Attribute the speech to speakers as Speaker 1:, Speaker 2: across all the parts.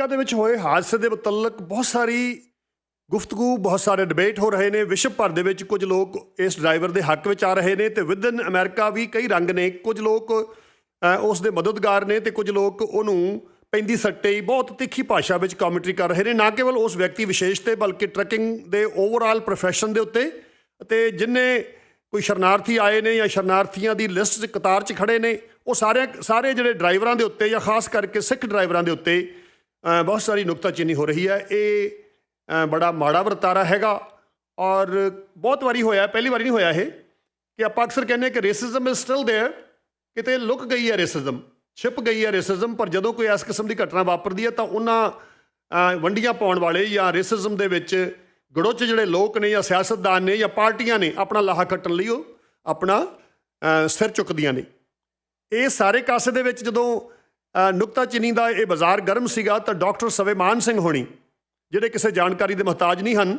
Speaker 1: America ਦੇ ਵਿੱਚ ਹੋਏ ਹਾਦਸੇ ਦੇ ਮੁਤਲਕ ਬਹੁਤ ਸਾਰੀ ਗੁਫ਼ਤਗੂ, ਬਹੁਤ ਸਾਰੇ ਡਿਬੇਟ ਹੋ ਰਹੇ ਨੇ। ਵਿਸ਼ਵ ਭਰ ਦੇ ਵਿੱਚ ਕੁਝ ਲੋਕ ਇਸ ਡਰਾਈਵਰ ਦੇ ਹੱਕ ਵਿੱਚ ਆ ਰਹੇ ਨੇ ਤੇ ਵਿਦਨ ਅਮਰੀਕਾ ਵੀ ਕਈ ਰੰਗ ਨੇ। ਕੁਝ ਲੋਕ ਉਸ ਦੇ ਮਦਦਗਾਰ ਨੇ ਤੇ ਕੁਝ ਲੋਕ ਉਹਨੂੰ ਪੈਂਦੀ ਸੱਟੇ ਹੀ ਬਹੁਤ ਤਿੱਖੀ ਭਾਸ਼ਾ ਵਿੱਚ ਕਮੈਂਟਰੀ ਕਰ ਰਹੇ ਨੇ। ਨਾ ਕੇਵਲ ਉਸ ਵਿਅਕਤੀ ਵਿਸ਼ੇਸ਼ ਤੇ ਬਲਕਿ ਟਰੱਕਿੰਗ ਦੇ ਓਵਰਆਲ ਪ੍ਰੋਫੈਸ਼ਨ ਦੇ ਉੱਤੇ ਅਤੇ ਜਿਨਨੇ ਕੋਈ ਸ਼ਰਨਾਰਥੀ ਆਏ ਨੇ ਜਾਂ ਸ਼ਰਨਾਰਥੀਆਂ ਦੀ ਲਿਸਟ 'ਚ ਕਤਾਰ 'ਚ ਖੜੇ ਨੇ, ਉਹ ਸਾਰੇ ਸਾਰੇ ਜਿਹੜੇ ਡਰਾਈਵਰਾਂ ਦੇ ਉੱਤੇ ਜਾਂ ਖਾਸ ਕਰਕੇ ਸਿੱਖ ਡਰਾਈਵਰਾਂ ਦੇ ਉੱਤੇ ਬਹੁਤ ਸਾਰੀ ਨੁਕਤਾਚੀਨੀ ਹੋ ਰਹੀ ਹੈ ਇਹ ਅ, ਬੜਾ ਮਾੜਾ ਵਰਤਾਰਾ ਹੈਗਾ ਔਰ ਬਹੁਤ ਵਾਰੀ ਹੋਇਆ ਪਹਿਲੀ ਵਾਰੀ ਨਹੀਂ ਹੋਇਆ ਇਹ ਕਿ ਆਪਾਂ ਅਕਸਰ ਕਹਿੰਦੇ ਕਿ ਰੇਸਿਜ਼ਮ ਇਜ਼ ਸਟਿਲ देयर ਕਿਤੇ ਲੁਕ ਗਈ ਹੈ ਰੇਸਿਜ਼ਮ ਛਿਪ ਗਈ ਹੈ ਰੇਸਿਜ਼ਮ ਪਰ ਜਦੋਂ ਕੋਈ ਇਸ ਕਿਸਮ ਦੀ ਘਟਨਾ ਵਾਪਰਦੀ ਹੈ ਤਾਂ ਉਹਨਾਂ ਅ, ਵੰਡੀਆਂ ਪਾਉਣ ਵਾਲੇ ਜਾਂ ਰੇਸਿਜ਼ਮ ਦੇ ਵਿੱਚ ਗੜੋਚ ਜਿਹੜੇ ਲੋਕ ਨੇ ਜਾਂ ਸਿਆਸਤਦਾਨ ਨੇ ਜਾਂ ਪਾਰਟੀਆਂ ਨੇ ਆਪਣਾ ਲਾਹਾ ਕੱਟਣ ਲਈ ਉਹ ਆਪਣਾ ਅ, ਸਿਰ ਚੁੱਕਦੀਆਂ ਨੇ ਇਹ ਸਾਰੇ ਕਾਸੇ ਦੇ ਵਿੱਚ ਜਦੋਂ ਅ, ਨੁਕਤਾਚੀਨੀ ਦਾ ਇਹ ਬਾਜ਼ਾਰ ਗਰਮ ਸੀਗਾ ਤਾਂ ਡਾਕਟਰ ਸਵੇਮਾਨ ਸਿੰਘ ਹੋਣੀ ਜਿਹੜੇ ਕਿਸੇ ਜਾਣਕਾਰੀ ਦੇ ਮੁਹਤਾਜ ਨਹੀਂ ਹਨ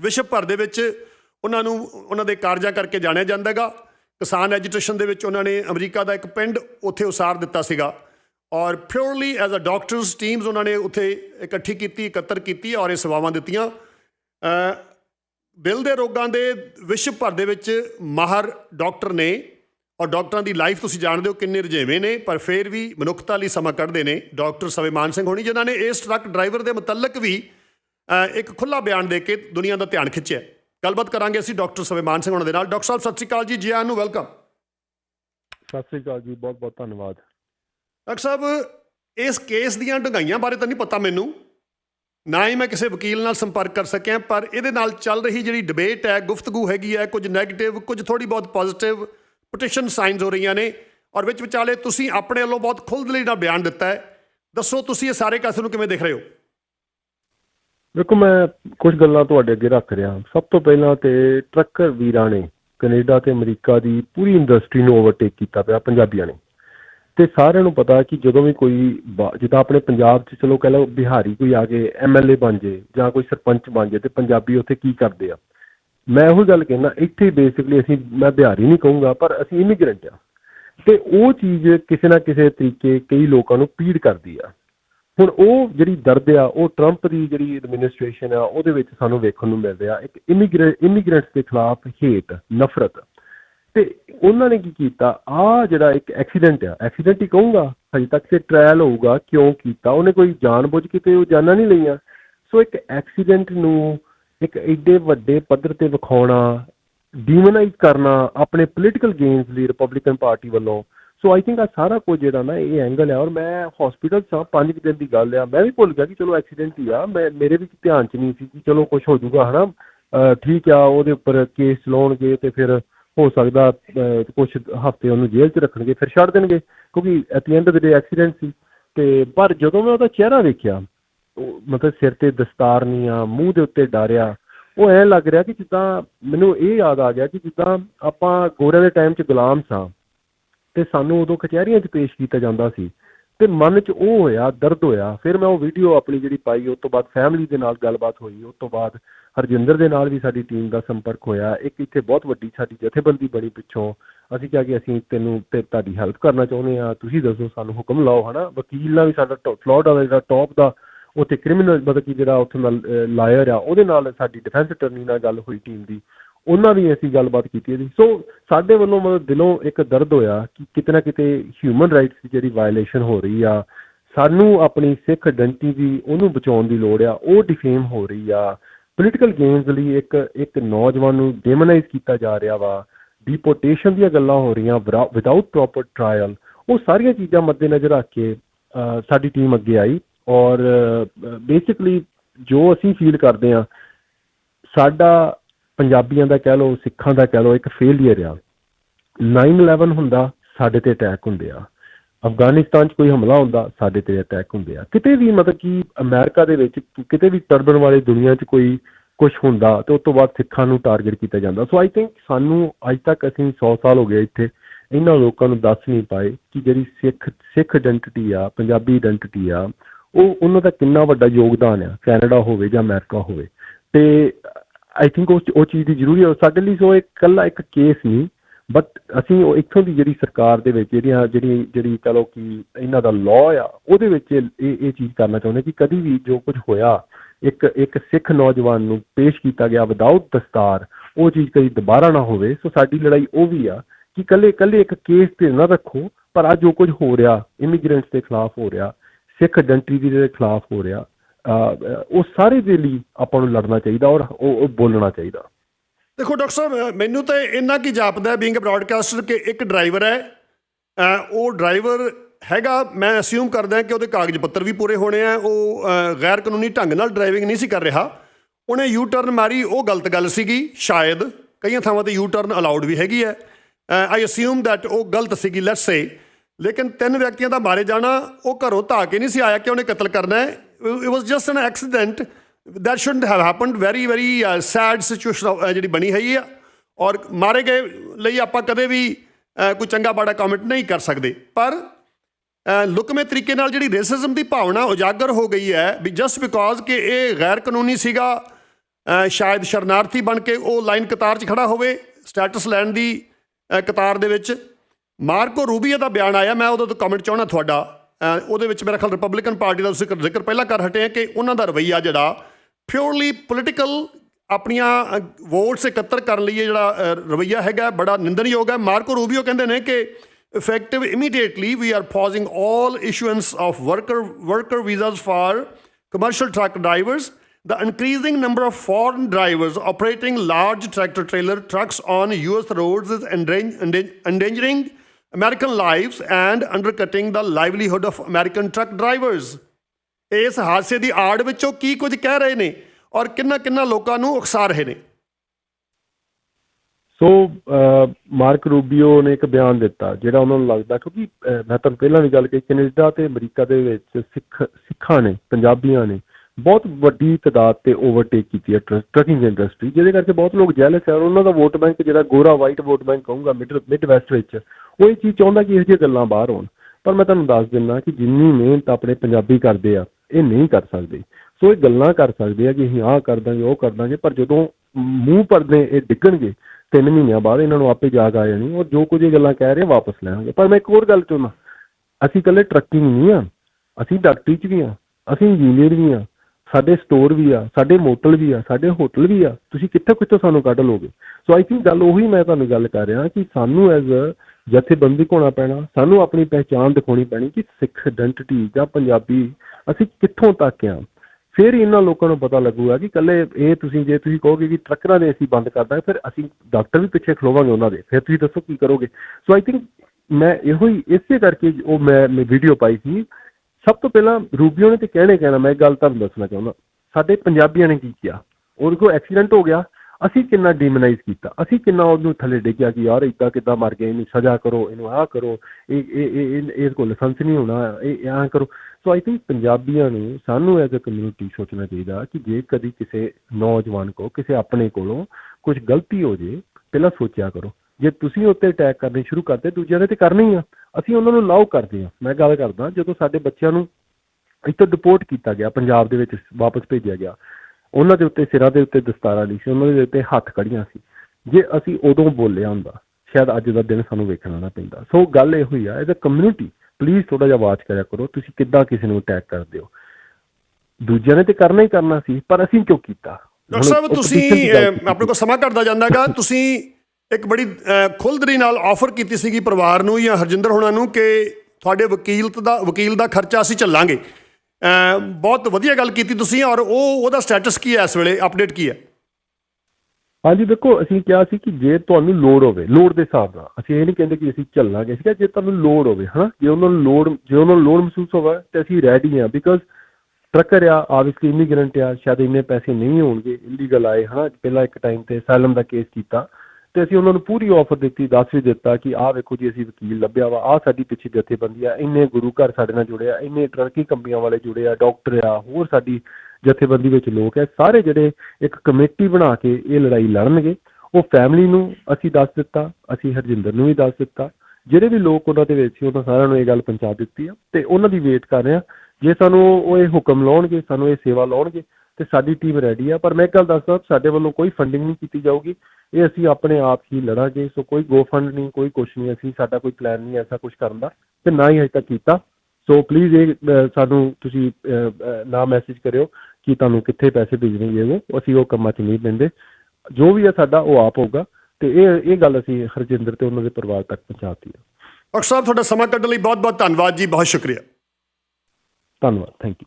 Speaker 1: ਵਿਸ਼ਵ ਭਰ ਦੇ ਵਿੱਚ ਉਹਨਾਂ ਨੂੰ ਉਹਨਾਂ ਦੇ ਕਾਰਜਾਂ ਕਰਕੇ ਜਾਣਿਆ ਜਾਂਦਾ ਹੈਗਾ। ਕਿਸਾਨ ਐਜੂਟੇਸ਼ਨ ਦੇ ਵਿੱਚ ਉਹਨਾਂ ਨੇ ਅਮਰੀਕਾ ਦਾ ਇੱਕ ਪਿੰਡ ਉੱਥੇ ਉਸਾਰ ਦਿੱਤਾ ਸੀਗਾ ਔਰ purely as a doctors teams ਉਹਨਾਂ ਨੇ ਉੱਥੇ ਇਕੱਠੀ ਕੀਤੀ ਇਕੱਤਰ ਕੀਤੀ ਔਰ ਇਹ ਸੇਵਾਵਾਂ ਦਿੱਤੀਆਂ। ਅ, ਦਿਲ ਦੇ ਰੋਗਾਂ ਦੇ ਵਿਸ਼ਵ ਭਰ ਦੇ ਵਿੱਚ ਮਾਹਰ ਡਾਕਟਰ ਨੇ ਔਰ ਡਾਕਟਰਾਂ ਦੀ ਲਾਈਫ ਤੁਸੀਂ ਜਾਣਦੇ ਹੋ ਕਿੰਨੇ ਰਜੇਵੇਂ ਨੇ ਪਰ ਫਿਰ ਵੀ ਮਨੁੱਖਤਾ ਲਈ ਸਮਾਂ ਕੱਢਦੇ ਨੇ ਡਾਕਟਰ ਸਵੇਮਾਨ ਸਿੰਘ ਹੋਣੀ ਜਿਨ੍ਹਾਂ ਨੇ ਇਸ ਟਰੱਕ ਡਰਾਈਵਰ ਦੇ ਮੁਤਲਕ ਵੀ ਇੱਕ ਖੁੱਲਾ ਬਿਆਨ ਦੇ ਕੇ ਦੁਨੀਆ ਦਾ ਧਿਆਨ ਖਿੱਚਿਆ। ਗੱਲਬਾਤ ਕਰਾਂਗੇ ਅਸੀਂ ਡਾਕਟਰ ਸਵੇਮਾਨ ਸਿੰਘ ਹੋਣਾ ਦੇ ਨਾਲ। ਡਾਕਟਰ ਸਾਹਿਬ ਸਤਿ ਸ਼੍ਰੀ ਅਕਾਲ ਜੀ ਜੀ ਆਇਆਂ ਨੂੰ ਵੈਲਕਮ।
Speaker 2: ਸਤਿ ਸ੍ਰੀ ਅਕਾਲ ਜੀ ਬਹੁਤ ਬਹੁਤ ਧੰਨਵਾਦ।
Speaker 1: ਡਾਕਟਰ ਸਾਹਿਬ ਇਸ ਕੇਸ ਦੀਆਂ ਢੰਗਾਈਆਂ ਬਾਰੇ ਤਾਂ ਨਹੀਂ ਪਤਾ ਮੈਨੂੰ। ਨਾ ਹੀ ਮੈਂ ਕਿਸੇ ਵਕੀਲ ਨਾਲ ਸੰਪਰਕ ਕਰ ਸਕਿਆ ਪਰ ਇਹਦੇ ਨਾਲ ਚੱਲ ਰਹੀ ਜਿਹੜੀ ਡਿਬੇਟ ਹੈ ਗੁਫ਼ਤਗੂ ਹੈਗੀ ਹੈ ਕੁਝ 네ਗੇਟਿਵ ਕੁਝ ਥੋੜੀ ਬਹੁਤ ਪੋਜ਼ਿਟਿਵ ਪਟੀਸ਼ਨ ਸਾਈਨਸ ਹੋ ਰਹੀਆਂ ਨੇ ਔਰ ਵਿੱਚ ਵਿਚਾਲੇ ਤੁਸੀਂ ਆਪਣੇ ਵੱਲੋਂ ਬਹੁਤ ਖੁੱਲ੍ਹਦਲੀ ਨਾਲ ਬਿਆਨ ਦਿੱਤਾ ਹੈ, ਦੱਸੋ ਤੁਸੀਂ ਇਹ ਸਾਰੇ ਕਾਸੇ ਨੂੰ ਕਿਵੇਂ ਦੇਖ ਰਹੇ ਹੋ?
Speaker 2: ਵੇਖੋ ਮੈਂ ਕੁਝ ਗੱਲਾਂ ਤੁਹਾਡੇ ਅੱਗੇ ਰੱਖ ਰਿਹਾ ਸਭ ਤੋਂ ਪਹਿਲਾਂ ਤੇ ਟਰੱਕਰ ਵੀਰਾਂ ਨੇ ਕੈਨੇਡਾ ਤੇ ਅਮਰੀਕਾ ਦੀ ਪੂਰੀ ਇੰਡਸਟਰੀ ਨੂੰ ਓਵਰਟੇਕ ਕੀਤਾ ਪਿਆ, ਪੰਜਾਬੀਆਂ ਨੇ। ਤੇ ਸਾਰਿਆਂ ਨੂੰ ਪਤਾ ਕਿ ਜਦੋਂ ਵੀ ਕੋਈ ਜਿੱਦਾਂ ਆਪਣੇ ਪੰਜਾਬ 'ਚ ਚਲੋ ਕਹਿ ਲਓ ਬਿਹਾਰੀ ਕੋਈ ਆ ਕੇ ਐਮਐਲਏ ਬਣ ਜੇ ਜਾਂ ਕੋਈ ਸਰਪੰਚ ਬਣ ਜੇ ਤੇ ਪੰਜਾਬੀ ਉੱਥੇ ਕੀ ਕਰਦੇ ਆ? ਮੈਂ ਇਹੋ ਗੱਲ ਕਹਿਣਾ ਇੱਥੇ ਬੇਸਿਕਲੀ ਅਸੀਂ, ਮੈਂ ਬਿਹਾਰੀ ਨਹੀਂ ਕਹੂੰਗਾ, ਪਰ ਅਸੀਂ ਇਮੀਗ੍ਰੈਂਟ ਆ ਤੇ ਉਹ ਚੀਜ਼ ਕਿਸੇ ਨਾ ਕਿਸੇ ਤਰੀਕੇ ਕਈ ਲੋਕਾਂ ਨੂੰ ਪੀੜ ਕਰਦੀ ਆ। ਹੁਣ ਉਹ ਜਿਹੜੀ ਦਰਦ ਆ, ਉਹ ਟਰੰਪ ਦੀ ਜਿਹੜੀ ਐਡਮਿਨਿਸਟ੍ਰੇਸ਼ਨ ਆ, ਉਹਦੇ ਵਿੱਚ ਸਾਨੂੰ ਵੇਖਣ ਨੂੰ ਮਿਲ ਰਿਹਾ ਇੱਕ ਇਮੀਗ੍ਰੈਂਟਸ ਦੇ ਖਿਲਾਫ ਹੇਟ, ਨਫ਼ਰਤ। ਤੇ ਉਹਨਾਂ ਨੇ ਕੀ ਕੀਤਾ? ਆ ਜਿਹੜਾ ਇੱਕ ਐਕਸੀਡੈਂਟ ਆ ਐਕਸੀਡੈਂਟ ਹੀ ਕਹੂੰਗਾ, ਹਜੇ ਤੱਕ ਤੇ ਟ੍ਰਾਇਲ ਹੋਊਗਾ, ਕਿਉਂ ਕੀਤਾ? ਉਹਨੇ ਕੋਈ ਜਾਣਬੁੱਝ ਕੇ ਤੇ ਉਹ ਜਾਨਾਂ ਨਹੀਂ ਲਈਆਂ। ਸੋ ਇੱਕ ਐਕਸੀਡੈਂਟ ਨੂੰ ਇੱਕ ਐਡੇ ਵੱਡੇ ਪੱਧਰ ਤੇ ਵਿਖਾਉਣਾ ਡੀਮੋਨਾਈਜ਼ ਕਰਨਾ ਆਪਣੇ ਪੋਲੀਟੀਕਲ ਗੇਮਸ ਲਈ ਰਿਪਬਲਿਕਨ ਪਾਰਟੀ ਵੱਲੋਂ। ਸੋ ਆਈ ਥਿੰਕ ਆ ਸਾਰਾ ਕੁਝ ਜਿਹੜਾ ਨਾ ਇਹ ਐਂਗਲ ਹੈ ਔਰ ਮੈਂ ਹਸਪੀਟਲ ਸਾਂ, ਪੰਜ ਕੁ ਦਿਨ ਦੀ ਗੱਲ ਆ। ਮੈਂ ਵੀ ਭੁੱਲ ਗਿਆ ਕਿ ਚਲੋ ਐਕਸੀਡੈਂਟ ਹੀ ਆ। ਮੈਂ, ਮੇਰੇ ਵੀ ਧਿਆਨ ਚ ਨਹੀਂ ਸੀ ਕਿ ਚਲੋ ਕੁਝ ਹੋ ਜਾਊਗਾ, ਹਨਾ? ਠੀਕ ਆ, ਉਹਦੇ ਉੱਪਰ ਕੇਸ ਲਾਉਣਗੇ ਤੇ ਫਿਰ ਹੋ ਸਕਦਾ ਕੁਝ ਹਫ਼ਤੇ ਉਹਨੂੰ ਜੇਲ੍ਹ 'ਚ ਰੱਖਣਗੇ, ਫਿਰ ਛੱਡ ਦੇਣਗੇ। ਕਿਉਂਕਿ at the end of the day accident ਸੀ। ਤੇ ਪਰ ਜਦੋਂ ਮੈਂ ਉਹਦਾ ਚਿਹਰਾ ਵੇਖਿਆ ਮਤਲਬ ਸਿਰ ਤੇ ਦਸਤਾਰ ਨਹੀਂ ਆ, ਮੂੰਹ ਦੇ ਉੱਤੇ ਡਾਰਿਆ ਉਹ ਐਂ ਲੱਗ ਰਿਹਾ ਕਿ ਜਿੱਦਾਂ ਮੈਨੂੰ ਇਹ ਯਾਦ ਆ ਗਿਆ ਕਿ ਜਿੱਦਾਂ ਆਪਾਂ ਗੋਰਿਆਂ ਦੇ ਟਾਈਮ 'ਚ ਗੁਲਾਮ ਸਾਂ ਤੇ ਸਾਨੂੰ ਉਦੋਂ ਕਚਹਿਰੀਆਂ 'ਚ ਪੇਸ਼ ਕੀਤਾ ਜਾਂਦਾ ਸੀ ਤੇ ਮਨ 'ਚ ਉਹ ਹੋਇਆ, ਦਰਦ ਹੋਇਆ। ਫਿਰ ਮੈਂ ਉਹ ਵੀਡੀਓ ਆਪਣੀ ਜਿਹੜੀ ਪਾਈ ਉਸ ਤੋਂ ਬਾਅਦ ਫੈਮਿਲੀ ਦੇ ਨਾਲ ਗੱਲਬਾਤ ਹੋਈ। ਉਸ ਤੋਂ ਬਾਅਦ ਹਰਜਿੰਦਰ ਦੇ ਨਾਲ ਵੀ ਸਾਡੀ ਟੀਮ ਦਾ ਸੰਪਰਕ ਹੋਇਆ। ਇੱਕ ਇੱਥੇ ਬਹੁਤ ਵੱਡੀ ਸਾਡੀ ਜਥੇਬੰਦੀ ਬਣੀ ਪਿੱਛੋਂ। ਅਸੀਂ ਕਿਹਾ ਕਿ ਅਸੀਂ ਤੈਨੂੰ ਤੇ ਤੁਹਾਡੀ ਹੈਲਪ ਕਰਨਾ ਚਾਹੁੰਦੇ ਆ ਤੁਸੀਂ ਦੱਸੋ ਸਾਨੂੰ ਹੁਕਮ ਲਾਓ, ਹਨਾ? ਵਕੀਲ ਨਾਲ ਵੀ ਸਾਡਾ ਫਲੋਰਡਾ ਦਾ ਜਿਹੜਾ ਟੌਪ ਦਾ ਉੱਥੇ ਕ੍ਰਿਮੀਨਲ ਮਤਲਬ ਕਿ ਜਿਹੜਾ ਉੱਥੇ ਨਾਲ ਲਾਇਰ ਆ, ਉਹਦੇ ਨਾਲ ਸਾਡੀ ਡਿਫੈਂਸ ਅਟਰਨੀ ਨਾਲ ਗੱਲ ਹੋਈ ਟੀਮ ਦੀ। ਉਹਨਾਂ ਦੀ ਅਸੀਂ ਗੱਲਬਾਤ ਕੀਤੀ ਸੀ ਸੋ ਸਾਡੇ ਵੱਲੋਂ ਮਤਲਬ ਦਿਲੋਂ ਇੱਕ ਦਰਦ ਹੋਇਆ ਕਿ ਕਿਤੇ ਨਾ ਕਿਤੇ ਹਿਊਮਨ ਰਾਈਟਸ ਦੀ ਜਿਹੜੀ ਵਾਇਲੇਸ਼ਨ ਹੋ ਰਹੀ ਆ, ਸਾਨੂੰ ਆਪਣੀ ਸਿੱਖ ਆਇਡੈਂਟੀ ਦੀ ਉਹਨੂੰ ਬਚਾਉਣ ਦੀ ਲੋੜ ਆ, ਉਹ ਡਿਫੇਮ ਹੋ ਰਹੀ ਆ। ਪੋਲੀਟੀਕਲ ਗੇਮਸ ਲਈ ਇੱਕ ਇੱਕ ਨੌਜਵਾਨ ਨੂੰ ਡੈਮੋਨਾਈਜ਼ ਕੀਤਾ ਜਾ ਰਿਹਾ ਵਾ। ਡਿਪੋਰਟੇਸ਼ਨ ਦੀਆਂ ਗੱਲਾਂ ਹੋ ਰਹੀਆਂ ਵਿਦਆਊਟ ਪ੍ਰੋਪਰ ਟ੍ਰਾਇਲ ਉਹ ਸਾਰੀਆਂ ਚੀਜ਼ਾਂ ਮੱਦੇਨਜ਼ਰ ਰੱਖ ਕੇ ਸਾਡੀ ਟੀਮ ਅੱਗੇ ਆਈ। ਔਰ ਬੇਸਿਕਲੀ ਜੋ ਅਸੀਂ ਫੀਲ ਕਰਦੇ ਆ ਸਾਡਾ ਪੰਜਾਬੀਆਂ ਦਾ ਕਹਿ ਲਓ, ਸਿੱਖਾਂ ਦਾ ਕਹਿ ਲਓ, ਇੱਕ ਫੇਲਿਅਰ ਆ। 9/11 ਹੁੰਦਾ, ਸਾਡੇ ਤੇ ਅਟੈਕ ਹੁੰਦੇ ਆ। ਅਫਗਾਨਿਸਤਾਨ 'ਚ ਕੋਈ ਹਮਲਾ ਹੁੰਦਾ, ਸਾਡੇ ਤੇ ਅਟੈਕ ਹੁੰਦੇ ਆ। ਕਿਤੇ ਵੀ ਮਤਲਬ ਕਿ ਅਮਰੀਕਾ ਦੇ ਵਿੱਚ ਕਿਤੇ ਵੀ ਟਰਬਨ ਵਾਲੀ ਦੁਨੀਆ 'ਚ ਕੋਈ ਕੁਝ ਹੁੰਦਾ, ਤੇ ਉਸ ਤੋਂ ਬਾਅਦ ਸਿੱਖਾਂ ਨੂੰ ਟਾਰਗੇਟ ਕੀਤਾ ਜਾਂਦਾ। ਸੋ ਆਈ ਥਿੰਕ ਸਾਨੂੰ ਅੱਜ ਤੱਕ ਅਸੀਂ 100 ਸਾਲ ਹੋ ਗਏ ਇੱਥੇ, ਇਹਨਾਂ ਲੋਕਾਂ ਨੂੰ ਦੱਸ ਨਹੀਂ ਪਾਏ ਕਿ ਜਿਹੜੀ ਸਿੱਖ ਸਿੱਖ ਆਇਡੈਂਟੀਟੀ ਆ, ਪੰਜਾਬੀ ਆਇਡੈਂਟੀਟੀ ਆ ਉਹ, ਉਹਨਾਂ ਦਾ ਕਿੰਨਾ ਵੱਡਾ ਯੋਗਦਾਨ ਆ, ਕੈਨੇਡਾ ਹੋਵੇ ਜਾਂ ਅਮਰੀਕਾ ਹੋਵੇ। ਤੇ ਆਈ ਥਿੰਕ ਉਹ ਉਹ ਚੀਜ਼ ਦੀ ਜ਼ਰੂਰੀ ਹੈ ਸਾਡੇ ਲਈ ਸੋ ਇੱਕ ਕੱਲਾ ਇੱਕ ਕੇਸ ਨਹੀਂ ਬਟ ਅਸੀਂ ਉਹ ਇੱਥੋਂ ਦੀ ਜਿਹੜੀ ਸਰਕਾਰ ਦੇ ਵਿੱਚ ਜਿਹੜੀਆਂ ਜਿਹੜੀ ਜਿਹੜੀ ਚਲੋ ਕਿ ਇਹਨਾਂ ਦਾ ਲਾਅ ਆ, ਉਹਦੇ ਵਿੱਚ ਇਹ ਇਹ ਚੀਜ਼ ਕਰਨਾ ਚਾਹੁੰਦੇ ਕਿ ਕਦੀ ਵੀ ਜੋ ਕੁਝ ਹੋਇਆ, ਇੱਕ ਇੱਕ ਸਿੱਖ ਨੌਜਵਾਨ ਨੂੰ ਪੇਸ਼ ਕੀਤਾ ਗਿਆ ਵਿਦਆਊਟ ਦਸਤਾਰ ਉਹ ਚੀਜ਼ ਕਦੀ ਦੁਬਾਰਾ ਨਾ ਹੋਵੇ। ਸੋ ਸਾਡੀ ਲੜਾਈ ਉਹ ਵੀ ਆ ਕਿ ਕੱਲੇ ਕੱਲੇ ਇੱਕ ਕੇਸ ਤੇ ਨਾ ਰੱਖੋ, ਪਰ ਆ ਜੋ ਕੁਝ ਹੋ ਰਿਹਾ ਇਮੀਗ੍ਰੈਂਟਸ ਦੇ ਖਿਲਾਫ ਹੋ ਰਿਹਾ। ਸਿੱਖ ਆਇਡੈਂਟੀਟੀ ਦੇ ਖਿਲਾਫ ਹੋ ਰਿਹਾ ਉਹ ਸਾਰੇ ਦੇ ਲਈ ਆਪਾਂ ਨੂੰ ਲੜਨਾ ਚਾਹੀਦਾ ਔਰ ਉਹ ਬੋਲਣਾ ਚਾਹੀਦਾ।
Speaker 1: ਦੇਖੋ ਡਾਕਟਰ ਸਾਹਿਬ ਮੈਨੂੰ ਤਾਂ ਇੰਨਾ ਕੀ ਜਾਪਦਾ ਬੀਇੰਗ ਅ ਬ੍ਰਾਡਕਾਸਟਰ ਕਿ ਇੱਕ ਡਰਾਈਵਰ ਹੈ ਉਹ ਡਰਾਈਵਰ ਹੈਗਾ, ਮੈਂ ਅਸਿਊਮ ਕਰਦਾ ਕਿ ਉਹਦੇ ਕਾਗਜ਼ ਪੱਤਰ ਵੀ ਪੂਰੇ ਹੋਣੇ ਆ, ਉਹ ਗੈਰ ਕਾਨੂੰਨੀ ਢੰਗ ਨਾਲ ਡਰਾਈਵਿੰਗ ਨਹੀਂ ਸੀ ਕਰ ਰਿਹਾ। ਉਹਨੇ ਯੂ ਟਰਨ ਮਾਰੀ, ਉਹ ਗਲਤ ਗੱਲ ਸੀਗੀ, ਸ਼ਾਇਦ ਕਈਆਂ ਥਾਵਾਂ ਤੇ ਯੂ ਟਰਨ ਅਲਾਉਡ ਵੀ ਹੈਗੀ ਹੈ। ਆਈ ਅਸਿਊਮ ਦੈਟ ਉਹ ਗਲਤ ਸੀਗੀ ਲੈਟਸ ਸੇ ਲੇਕਿਨ ਤਿੰਨ ਵਿਅਕਤੀਆਂ ਦਾ ਮਾਰੇ ਜਾਣਾ ਉਹ ਘਰੋਂ ਧਾ ਕੇ ਨਹੀਂ ਸੀ ਆਇਆ ਕਿ ਉਹਨੇ ਕਤਲ ਕਰਨਾ ਹੈ। It was just an accident that shouldn't have happened very very sad situation ਜਿਹੜੀ ਬਣੀ ਹੈਗੀ ਆ। ਔਰ ਮਾਰੇ ਗਏ ਲਈ ਆਪਾਂ ਕਦੇ ਵੀ ਕੋਈ ਚੰਗਾ ਬਾੜਾ ਕਮੈਂਟ ਨਹੀਂ ਕਰ ਸਕਦੇ। ਪਰ ਅ, ਲੁਕਵੇਂ ਤਰੀਕੇ ਨਾਲ ਜਿਹੜੀ ਰੇਸਿਜ਼ਮ ਦੀ ਭਾਵਨਾ ਉਜਾਗਰ ਹੋ ਗਈ ਹੈ ਵੀ ਜਸਟ ਬਿਕੋਜ਼ ਕਿ ਇਹ ਗੈਰ ਕਾਨੂੰਨੀ ਸੀਗਾ ਸ਼ਾਇਦ ਸ਼ਰਨਾਰਥੀ ਬਣ ਕੇ ਉਹ ਲਾਈਨ ਕਤਾਰ 'ਚ ਖੜਾ ਹੋਵੇ ਸਟੇਟਸ ਲੈਣ ਦੀ ਕਤਾਰ ਦੇ ਵਿੱਚ। ਮਾਰਕੋ ਰੂਬੀਆ ਦਾ ਬਿਆਨ ਆਇਆ ਮੈਂ ਉਹਦਾ ਤੋਂ ਕਮੈਂਟ ਚਾਹਣਾ ਤੁਹਾਡਾ ਉਹਦੇ ਵਿੱਚ ਮੇਰਾ ਖਿਆਲ ਰਿਪਬਲਿਕਨ ਪਾਰਟੀ ਦਾ ਤੁਸੀਂ ਜ਼ਿਕਰ ਪਹਿਲਾਂ ਕਰ ਹਟੇ ਆ ਕਿ ਉਹਨਾਂ ਦਾ ਰਵਈਆ ਜਿਹੜਾ ਪਿਓਰਲੀ ਪੋਲੀਟੀਕਲ ਆਪਣੀਆਂ ਵੋਟਸ ਇਕੱਤਰ ਕਰਨ ਲਈ ਜਿਹੜਾ ਰਵਈਆ ਹੈਗਾ ਬੜਾ ਨਿੰਦਣਯੋਗ ਹੈ ਮਾਰਕੋ ਰੂਬੀਓ ਕਹਿੰਦੇ ਨੇ ਕਿ effective immediately we are pausing all issuance of worker worker visas for commercial truck drivers The increasing number of foreign drivers operating large tractor trailer trucks on US roads is endangering american lives and undercutting the livelihood of american truck drivers. ਇਸ ਹਾਦਸੇ ਦੀ ਆੜ ਵਿੱਚੋਂ ਕੀ ਕੁਝ ਕਹਿ ਰਹੇ ਨੇ ਔਰ ਕਿੰਨਾ ਕਿੰਨਾ ਲੋਕਾਂ ਨੂੰ ਉਕਸਾ ਰਹੇ ਨੇ?
Speaker 2: ਸੋ ਮਾਰਕ ਰੂਬੀਓ ਨੇ ਇੱਕ ਬਿਆਨ ਦਿੱਤਾ ਜਿਹੜਾ ਉਹਨਾਂ ਨੂੰ ਲੱਗਦਾ ਕਿਉਂਕਿ ਮੈਂ ਤੁਹਾਨੂੰ ਪਹਿਲਾਂ ਵੀ ਗੱਲ ਕਹੀ ਕੈਨੇਡਾ ਤੇ ਅਮਰੀਕਾ ਦੇ ਵਿੱਚ ਸਿੱਖ, ਸਿੱਖਾਂ ਨੇ, ਪੰਜਾਬੀਆਂ ਨੇ ਬਹੁਤ ਵੱਡੀ ਤਾਦਾਦ ਤੇ ਓਵਰਟੇਕ ਕੀਤੀ ਹੈ ਟਰੱਕਿੰਗ ਇੰਡਸਟਰੀ ਜਿਹਦੇ ਕਰਕੇ ਬਹੁਤ ਲੋਕ ਜੈਲਸ ਹੈ ਉਹਨਾਂ ਦਾ ਵੋਟ ਬੈਂਕ ਜਿਹੜਾ ਗੋਰਾ ਵਾਈਟ ਵੋਟ ਬੈਂਕ ਕਹੂੰਗਾ ਮਿਡ ਮਿਡ ਵੈਸਟ ਵਿੱਚ, ਉਹ ਇਹ ਚੀਜ਼ ਚਾਹੁੰਦਾ ਕਿ ਇਹੋ ਜਿਹੀਆਂ ਗੱਲਾਂ ਬਾਹਰ ਹੋਣ। ਪਰ ਮੈਂ ਤੁਹਾਨੂੰ ਦੱਸ ਦਿੰਦਾ ਕਿ ਜਿੰਨੀ ਮਿਹਨਤ ਆਪਣੇ ਪੰਜਾਬੀ ਕਰਦੇ ਆ, ਇਹ ਨਹੀਂ ਕਰ ਸਕਦੇ। ਸੋ ਇਹ ਗੱਲਾਂ ਕਰ ਸਕਦੇ ਆ ਕਿ ਅਸੀਂ ਆਹ ਕਰ ਦਾਂਗੇ, ਉਹ ਕਰ ਦਾਂਗੇ, ਪਰ ਜਦੋਂ ਮੂੰਹ ਪਰਦੇ ਇਹ ਡਿੱਗਣਗੇ, ਤਿੰਨ ਮਹੀਨਿਆਂ ਬਾਅਦ ਇਹਨਾਂ ਨੂੰ ਆਪੇ ਜਾਗ ਆ ਜਾਣੀ ਔਰ ਜੋ ਕੁਝ ਇਹ ਗੱਲਾਂ ਕਹਿ ਰਹੇ ਵਾਪਸ ਲੈਣਗੇ ਪਰ ਮੈਂ ਇੱਕ ਹੋਰ ਗੱਲ ਚਾਹੁੰਦਾ, ਅਸੀਂ ਇਕੱਲੇ ਟਰੱਕਿੰਗ ਨਹੀਂ ਆ, ਅਸੀਂ ਡਾਕਟਰੀ ਚ ਵੀ ਆ, ਅਸੀਂ ਇੰਜੀਨੀਅਰ ਵੀ ਆ ਸਾਡੇ ਸਟੋਰ ਵੀ ਆ, ਸਾਡੇ ਮੋਟਲ ਵੀ ਆ, ਸਾਡੇ ਹੋਟਲ ਵੀ ਆ, ਤੁਸੀਂ ਕਿੱਥੇ ਕਿੱਥੋਂ ਸਾਨੂੰ ਕੱਢ ਲੋਗੇ ਸੋ ਆਈ ਥਿੰਕ ਗੱਲ ਉਹੀ ਮੈਂ ਤੁਹਾਨੂੰ ਗੱਲ ਕਰ ਰਿਹਾ ਕਿ ਸਾਨੂੰ ਐਜ਼ ਅ ਜਥੇਬੰਦੀ ਹੋਣਾ ਪੈਣਾ, ਸਾਨੂੰ ਆਪਣੀ ਪਹਿਚਾਣ ਦਿਖਾਉਣੀ ਪੈਣੀ ਕਿ ਸਿੱਖ ਆਇਡੈਂਟੀਟੀ ਜਾਂ ਪੰਜਾਬੀ ਅਸੀਂ ਕਿੱਥੋਂ ਤੱਕ ਆ। ਫਿਰ ਇਹਨਾਂ ਲੋਕਾਂ ਨੂੰ ਪਤਾ ਲੱਗੂਗਾ ਕਿ ਕੱਲੇ ਇਹ ਤੁਸੀਂ, ਜੇ ਤੁਸੀਂ ਕਹੋਗੇ ਕਿ ਟਰੱਕਰਾਂ ਦੇ ਅਸੀਂ ਬੰਦ ਕਰ ਦਾਂਗੇ, ਫਿਰ ਅਸੀਂ ਡਾਕਟਰ ਵੀ ਪਿੱਛੇ ਖਲੋਵਾਂਗੇ ਉਹਨਾਂ ਦੇ। ਫਿਰ ਤੁਸੀਂ ਦੱਸੋ ਕੀ ਕਰੋਗੇ? ਸੋ ਆਈ ਥਿੰਕ ਮੈਂ ਇਹੋ ਹੀ ਇਸੇ ਕਰਕੇ ਉਹ ਮੈਂ ਮੈਂ ਵੀਡੀਓ ਪਾਈ ਸੀ ਸਭ ਤੋਂ ਪਹਿਲਾਂ ਰੂਬੀਓ ਨੇ ਤੇ ਕਹਿਣੇ ਕਹਿਣਾ? ਮੈਂ ਇੱਕ ਗੱਲ ਤੁਹਾਨੂੰ ਦੱਸਣਾ ਚਾਹੁੰਦਾ। ਸਾਡੇ ਪੰਜਾਬੀਆਂ ਨੇ ਕੀ ਕੀਤਾ ਉਹਦੇ ਕੋਲ ਐਕਸੀਡੈਂਟ ਹੋ ਗਿਆ। ਅਸੀਂ ਕਿੰਨਾ ਡੀਮਨਾਈਜ਼ ਕੀਤਾ? ਅਸੀਂ ਕਿੰਨਾ ਉਹਨੂੰ ਥੱਲੇ ਡਿੱਗਿਆ ਕਿ ਯਾਰ ਇਦਾਂ ਕਿੱਦਾਂ ਮਰ ਗਿਆ ਇਹਨੂੰ ਸਜ਼ਾ ਕਰੋ, ਇਹਨੂੰ ਆਹ ਕਰੋ, ਇਹ ਇਹ ਇਹ ਇਹਦੇ ਕੋਲ ਲਾਇਸੈਂਸ ਨਹੀਂ ਹੋਣਾ, ਇਹ ਆਹ ਕਰੋ। ਸੋ ਆਈ ਥਿੰਕ ਪੰਜਾਬੀਆਂ ਨੂੰ ਸਾਨੂੰ ਐਜ਼ ਅ ਕਮਿਊਨਿਟੀ ਸੋਚਣਾ ਚਾਹੀਦਾ ਕਿ ਜੇ ਕਦੀ ਕਿਸੇ ਨੌਜਵਾਨ ਕੋ ਕਿਸੇ ਆਪਣੇ ਕੋਲੋਂ ਕੁਝ ਗਲਤੀ ਹੋ ਜੇ, ਪਹਿਲਾਂ ਸੋਚਿਆ ਕਰੋ। ਜੇ ਤੁਸੀਂ ਉੱਤੇ ਅਟੈਕ ਕਰਨੇ ਸ਼ੁਰੂ ਕਰਦੇ, ਦੂਜਿਆਂ ਦੇ ਤੇ ਕਰਨਾ ਹੀ ਆ। ਅਸੀਂ ਉਹਨਾਂ ਨੂੰ ਲਾਓ ਕਰਦੇ ਆ ਮੈਂ ਗੱਲ ਕਰਦਾ ਜਦੋਂ ਸਾਡੇ ਬੱਚਿਆਂ ਨੂੰ ਇੱਥੋਂ ਡਿਪੋਰਟ ਕੀਤਾ ਗਿਆ ਪੰਜਾਬ ਦੇ ਵਿੱਚ ਵਾਪਸ ਭੇਜਿਆ ਗਿਆ ਉਹਨਾਂ ਦੇ ਉੱਤੇ ਸਿਰਾਂ ਦੇ ਉੱਤੇ ਦਸਤਾਰਾਂ ਨਹੀਂ ਸੀ ਉਹਨਾਂ ਦੇ ਉੱਤੇ ਹੱਥ ਕੜੀਆਂ ਸੀ। ਜੇ ਅਸੀਂ ਉਦੋਂ ਬੋਲਿਆ ਹੁੰਦਾ ਸ਼ਾਇਦ ਅੱਜ ਦਾ ਦਿਨ ਸਾਨੂੰ ਵੇਖਣਾ ਨਾ ਪੈਂਦਾ। ਸੋ ਗੱਲ ਇਹ ਹੋਈ ਆ ਐਜ਼ ਅ ਕਮਿਊਨਿਟੀ ਪਲੀਜ਼ ਥੋੜਾ ਜਿਹਾ ਵਾਚ ਕਰਿਆ ਕਰੋ ਤੁਸੀਂ ਕਿੱਦਾਂ ਕਿਸੇ ਨੂੰ ਅਟੈਕ ਕਰਦੇ ਹੋ। ਦੂਜਿਆਂ ਨੇ ਤੇ ਕਰਨਾ ਹੀ ਕਰਨਾ ਸੀ ਪਰ ਅਸੀਂ ਕਿਉਂ ਕੀਤਾ?
Speaker 1: ਡਾਕਟਰ ਸਾਹਿਬ ਤੁਸੀਂ ਆਪਣੇ ਕੋਲ ਸਮਾਂ ਘਟਦਾ ਜਾਂਦਾਗਾ ਤੁਸੀਂ ਇੱਕ ਬੜੀ ਖੁੱਲਦਰੀ ਨਾਲ ਆਫਰ ਕੀਤੀ ਸੀਗੀ ਪਰਿਵਾਰ ਨੂੰ ਜਾਂ ਹਰਜਿੰਦਰ ਹੋਣਾ ਨੂੰ ਕਿ ਤੁਹਾਡੇ ਵਕੀਲਤ ਦਾ, ਵਕੀਲ ਦਾ ਖਰਚਾ ਅਸੀਂ ਚੱਲਾਂਗੇ। ਬਹੁਤ ਵਧੀਆ ਗੱਲ ਕੀਤੀ ਤੁਸੀਂ ਔਰ ਉਹ, ਉਹਦਾ ਸਟੇਟਸ ਕੀ ਹੈ ਇਸ ਵੇਲੇ? ਅਪਡੇਟ ਕੀ ਹੈ?
Speaker 2: ਹਾਂਜੀ, ਦੇਖੋ, ਅਸੀਂ ਕਿਹਾ ਸੀ ਕਿ ਜੇ ਤੁਹਾਨੂੰ ਲੋੜ ਹੋਵੇ, ਲੋੜ ਦੇ ਹਿਸਾਬ ਨਾਲ, ਅਸੀਂ ਇਹ ਨਹੀਂ ਕਹਿੰਦੇ ਕਿ ਅਸੀਂ ਚੱਲਾਂਗੇ, ਅਸੀਂ ਕਿਹਾ ਜੇ ਤੁਹਾਨੂੰ ਲੋੜ ਹੋਵੇ, ਹਨਾ, ਜੇ ਉਹਨਾਂ ਨੂੰ ਲੋੜ, ਜੇ ਉਹਨਾਂ ਨੂੰ ਲੋੜ ਮਹਿਸੂਸ ਹੋਵੇ, ਤੇ ਅਸੀਂ ਰੈਡੀ ਹਾਂ ਬਿਕਾਜ਼ ਟਰੱਕਰ ਆ ਆਬਵੀਅਸਲੀ ਇਮੀਗ੍ਰੈਂਟ ਆ, ਸ਼ਾਇਦ ਇੰਨੇ ਪੈਸੇ ਨਹੀਂ ਹੋਣਗੇ ਇਲੀਗਲ ਆਏ, ਹਨਾ, ਪਹਿਲਾਂ ਇੱਕ ਟਾਈਮ ਤੇ ਸਾਲਮ ਦਾ ਕੇਸ ਕੀਤਾ। ਤੇ ਅਸੀਂ ਉਹਨਾਂ ਨੂੰ ਪੂਰੀ ਆਫਰ ਦਿੱਤੀ, ਦੱਸ ਵੀ ਦਿੱਤਾ ਕਿ ਆਹ ਵੇਖੋ ਜੀ ਅਸੀਂ ਵਕੀਲ ਲੱਭਿਆ ਵਾ, ਆਹ ਸਾਡੀ ਪਿੱਛੇ ਜਥੇਬੰਦੀ ਆ, ਇੰਨੇ ਗੁਰੂ ਘਰ ਸਾਡੇ ਨਾਲ ਜੁੜੇ ਆ, ਇੰਨੇ ਟਰੱਕੀ ਕੰਪਨੀਆਂ ਵਾਲੇ ਜੁੜੇ ਆ ਡਾਕਟਰ ਆ, ਹੋਰ ਸਾਡੀ ਜਥੇਬੰਦੀ ਵਿੱਚ ਲੋਕ ਆ, ਸਾਰੇ ਜਿਹੜੇ ਇੱਕ ਕਮੇਟੀ ਬਣਾ ਕੇ ਇਹ ਲੜਾਈ ਲੜਨਗੇ, ਉਹ ਫੈਮਿਲੀ ਨੂੰ ਅਸੀਂ ਦੱਸ ਦਿੱਤਾ, ਅਸੀਂ ਹਰਜਿੰਦਰ ਨੂੰ ਵੀ ਦੱਸ ਦਿੱਤਾ, ਜਿਹੜੇ ਵੀ ਲੋਕ ਉਹਨਾਂ ਦੇ ਵਿੱਚ ਸੀ, ਉਹਨਾਂ ਸਾਰਿਆਂ ਨੂੰ ਇਹ ਗੱਲ ਪਹੁੰਚਾ ਦਿੱਤੀ ਆ, ਤੇ ਉਹਨਾਂ ਦੀ ਵੇਟ ਕਰ ਰਹੇ ਆ, ਜੇ ਸਾਨੂੰ ਉਹ ਇਹ ਹੁਕਮ ਲਾਉਣਗੇ, ਸਾਨੂੰ ਇਹ ਸੇਵਾ ਲਾਉਣਗੇ ਤੇ ਸਾਡੀ ਟੀਮ ਰੈਡੀ ਆ। ਪਰ ਮੈਂ ਇੱਕ ਗੱਲ ਦੱਸਦਾ ਸਾਡੇ ਵੱਲੋਂ ਕੋਈ ਫੰਡਿੰਗ ਨਹੀਂ ਕੀਤੀ ਜਾਊਗੀ। ਇਹ ਅਸੀਂ ਆਪਣੇ ਆਪ ਹੀ ਲੜਾਂਗੇ। ਸੋ ਕੋਈ ਗੋ ਫੰਡ ਨਹੀਂ ਕੋਈ ਕੁਛ ਨਹੀਂ। ਅਸੀਂ ਸਾਡਾ ਕੋਈ ਪਲਾਨ ਨਹੀਂ ਐਸਾ ਕੁਝ ਕਰਨ ਦਾ ਤੇ ਨਾ ਹੀ ਅਜੇ ਤੱਕ ਕੀਤਾ। ਸੋ ਪਲੀਜ਼ ਇਹ ਸਾਨੂੰ ਤੁਸੀਂ ਨਾ ਮੈਸੇਜ ਕਰਿਓ ਕਿ ਤੁਹਾਨੂੰ ਕਿੱਥੇ ਪੈਸੇ ਭੇਜਣੇ ਇਹ ਉਹ। ਅਸੀਂ ਉਹ ਕੰਮਾਂ 'ਚ ਨਹੀਂ ਪੈਂਦੇ। ਜੋ ਵੀ ਹੈ ਸਾਡਾ ਉਹ ਆਪ ਹੋਊਗਾ। ਤੇ ਇਹ ਇਹ ਗੱਲ ਅਸੀਂ ਹਰਜਿੰਦਰ ਤੇ ਉਹਨਾਂ ਦੇ ਪਰਿਵਾਰ ਤੱਕ ਪਹੁੰਚਾਤੀ ਹੈ
Speaker 1: ਸਾਹਿਬ ਤੁਹਾਡਾ ਸਮਾਂ ਕੱਢਣ ਲਈ ਬਹੁਤ ਬਹੁਤ ਧੰਨਵਾਦ ਜੀ। ਬਹੁਤ ਸ਼ੁਕਰੀਆ।
Speaker 2: ਧੰਨਵਾਦ। Thank you